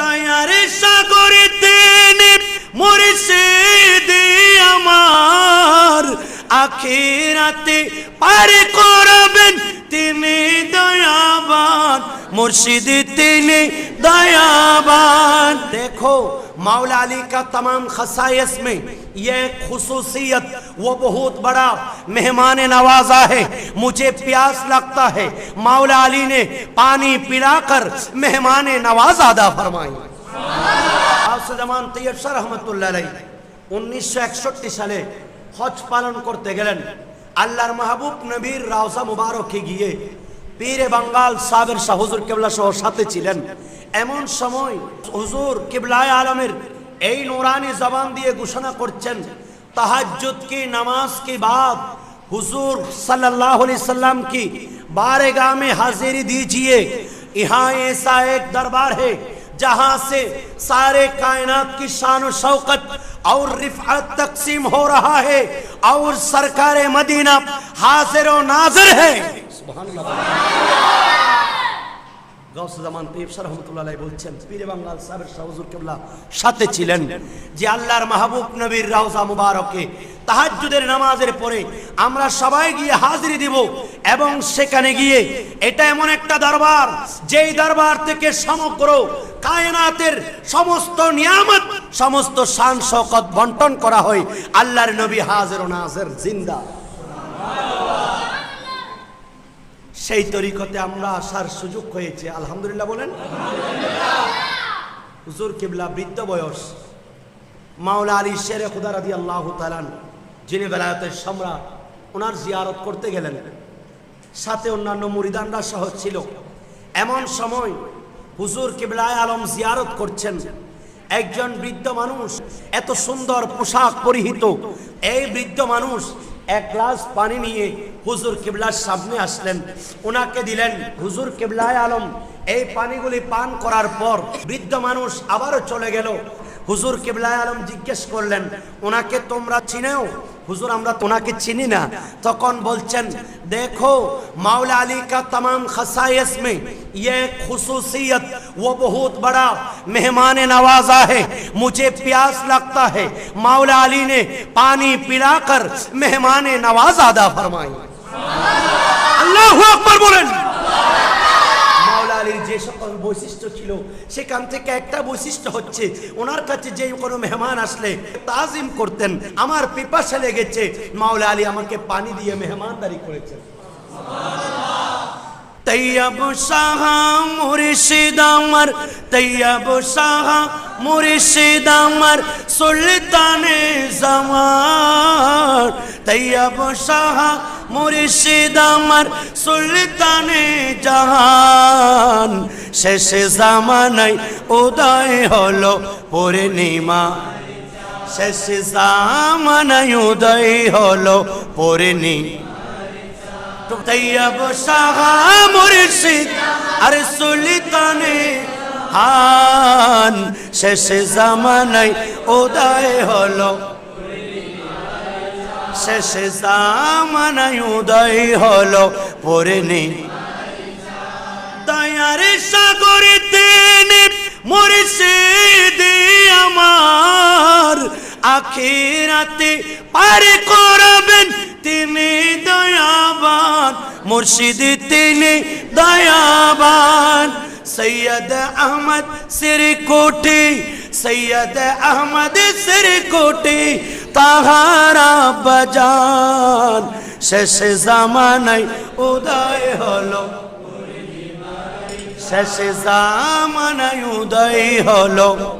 দয়ার সাগরে তিনি মুর্শিদি আমার। আখিরাতে পার করবেন তিনি দয়াবান मुर्शिद तिने दयाबान देखो मौला अली का तमाम खसाइस में ये खसूसियत वो बहुत बड़ा मेहमान नवाजा है मुझे प्यास लगता है मौला अली ने पानी पिलाकर मेहमान नवाज अदा फरमाई আসুজ্জামান তৈয়ব রহমতুল্লাহ উনিশশো একষট্টি সালে হজ পালন করতে গেলেন আল্লাহর মাহবুব নবীর রাওজা মুবারকে গিয়ে পীরে বাঙ্গাল সাবের শাহ হুজুর কেবলা সহ সাথে ছিলেন এমন সময় হুজুর কেবলায় আলমের এই নুরানি জবান দিয়ে ঘোষণা করছেন তাহাজ্জুদ কি নামাজ কি বাদ हुजूर सल्लल्लाहु अलैहि वसल्लम की बारगाह में हाजिरी दीजिए यहाँ ऐसा एक दरबार है जहां से सारे कायनात की शान और शौकत और रिफात तकसीम हो रहा है और सरकार मदीना हाजिर और नाजिर है গৌসুজ্জামান তৈব রহমতুল্লাহ বলছেন পীরে বাঙ্গাল সাহেবের শাহজুর কেবলা সাথে ছিলেন যে আল্লাহর মাহবুব নবীর রাউজা মুবারকে তাহাজ্জুদের নামাজের পরে আমরা সবাই গিয়ে হাজিরি দিব এবং সেখানে গিয়ে এটা এমন একটা দরবার যেই দরবার থেকে সমগ্র কায়নাতের সমস্ত নিয়ামত সমস্ত শান শকত বন্টন করা হয়। আল্লাহর নবী হাজির ও নাজের জিন্দা। সেই তরিকতে আমরা আসার সুযোগ হয়েছে। আলহামদুলিল্লাহ বলেন। হুজুর কিবলা বৃদ্ধ বয়স। মাওলা আলী শেরে খুদা রাদি আল্লাহ তালান যিনি বেলায়তের সম্রাট ওনার জিয়ারত করতে গেলেন। সাথে অন্যান্য মুরিদানরা সহ ছিল। এমন সময় হুজুর কিবলায় আলম জিয়ারত করছেন। একজন বৃদ্ধ মানুষ, এত সুন্দর পোশাক পরিহিত। এই বৃদ্ধ মানুষ এক গ্লাস পানি নিয়ে হুজুর কেবলার সামনে আসলেন। ওনাকে দিলেন, হুজুর কেবলায় আলম, এই পানিগুলি পান করার পর বৃদ্ধ মানুষ আবারও চলে গেল। হুজুর কেবলায় আলম জিজ্ঞেস করলেন ওনাকে তোমরা চিনেও হুজুর আমরা তোনাকে চিনি না তখন বলছেন দেখো মাওলা আলী কা তাম খসাইস মে ये खसूसियत वो बहुत बड़ा मेहमान नवाजा है मुझे प्यास लगता है मावला अली ने पानी पिलाकर मेहमान नवाज अदा फरमाई अल्लाह अकबर बोलें বৈশিষ্ট্য ছিল। সেখান থেকে একটা বৈশিষ্ট্য হচ্ছে, ওনার কাছে যে কোনো মেহমান আসলে তাজিম করতেন, আমার পিপাসা লেগেছে, মাওলা আলী আমাকে পানি দিয়ে মেহমানদারি করেছেন। তৈয়ব শাহ মুর্শিদ আমার, তৈয়ব শাহ মুর্শিদ আমার, সুলতানে জামান তৈয়ব শাহ মুর্শিদ আমার সুলতানে জাহান। শেষে জামানায় উদয় হলো পূর্ণিমা। শেষ জামানায় উদয় হলো পূর্ণিমা। তৈয়ব সাহা মুর্শিদ আর সুলতানে হান শেষ জামানায় উদয় হলো শেষ জামানায় উদয় হলো পড়েনি দয়ার সাগরে তিনি মুর্শিদি আমার আখিরাতে পার করবেন তিনি দয়াবান, মুর্শিদ তিনি দয়াবান। সৈয়দ আহমদ সির সৈয়দ আহমদ সির কোটি তাহারা বাজান। শেষ জামানায় উদয় হলো। শেষ জামানায় উদয় হলো।